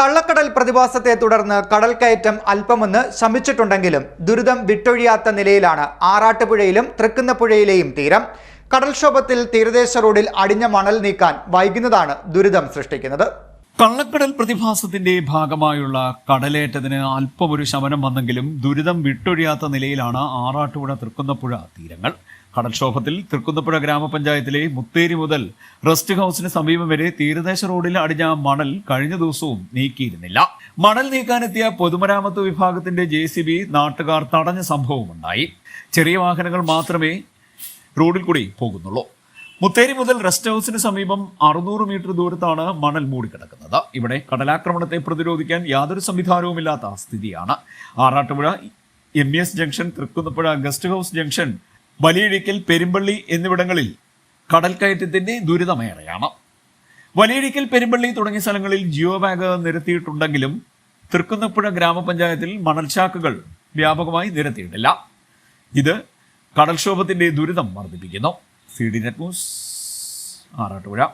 കള്ളക്കടൽ പ്രതിഭാസത്തെ തുടർന്ന് കടൽ കയറ്റം അല്പമൊന്ന് ശമിച്ചിട്ടുണ്ടെങ്കിലും ദുരിതം വിട്ടൊഴിയാത്ത നിലയിലാണ് ആറാട്ടുപുഴയിലും തൃക്കുന്നപ്പുഴയിലെയും തീരം. കടൽക്ഷോഭത്തിൽ തീരദേശ റോഡിൽ അടിഞ്ഞ മണൽ നീക്കാൻ വൈകുന്നതാണ് ദുരിതം സൃഷ്ടിക്കുന്നത്. കള്ളക്കടൽ പ്രതിഭാസത്തിന്റെ ഭാഗമായുള്ള കടലേറ്റത്തിന് അല്പമൊരു ശമനം വന്നെങ്കിലും ദുരിതം വിട്ടൊഴിയാത്ത നിലയിലാണ് ആറാട്ടുപുഴ തൃക്കുന്നപ്പുഴ തീരങ്ങൾ. കടൽക്ഷോഭത്തിൽ തൃക്കുന്നപ്പുഴ ഗ്രാമപഞ്ചായത്തിലെ മുത്തേരി മുതൽ റെസ്റ്റ് ഹൌസിന് സമീപം വരെ തീരദേശ റോഡിൽ അടിഞ്ഞ മണൽ കഴിഞ്ഞ ദിവസവും നീക്കിയിരുന്നില്ല. മണൽ നീക്കാനെത്തിയ പൊതുമരാമത്ത് വിഭാഗത്തിന്റെ ജെ സി ബി നാട്ടുകാർ തടഞ്ഞ സംഭവമുണ്ടായി. ചെറിയ വാഹനങ്ങൾ മാത്രമേ റോഡിൽ കൂടി പോകുന്നുള്ളൂ. മുത്തേരി മുതൽ റെസ്റ്റ് ഹൌസിന് സമീപം അറുന്നൂറ് മീറ്റർ ദൂരത്താണ് മണൽ മൂടിക്കിടക്കുന്നത്. ഇവിടെ കടലാക്രമണത്തെ പ്രതിരോധിക്കാൻ യാതൊരു സംവിധാനവുമില്ലാത്ത സ്ഥിതിയാണ്. Arattupuzha M S junction Thrikkunnappuzha guest house junction Valiyazhikkal Perumpally എന്നിവിടങ്ങളിൽ കടൽ കയറ്റത്തിന്റെ ദുരിതമേറെയാണ്. വലിയഴിക്കൽ പെരുമ്പള്ളി തുടങ്ങിയ സ്ഥലങ്ങളിൽ ജിയോ ബാഗ് നിരത്തിയിട്ടുണ്ടെങ്കിലും തൃക്കുന്നപ്പുഴ ഗ്രാമപഞ്ചായത്തിൽ മണൽശാക്കുകൾ വ്യാപകമായി നിരത്തിയിട്ടില്ല. ഇത് കടൽക്ഷോഭത്തിന്റെ ദുരിതം വർദ്ധിപ്പിക്കുന്നു. C D net news Arattupuzha.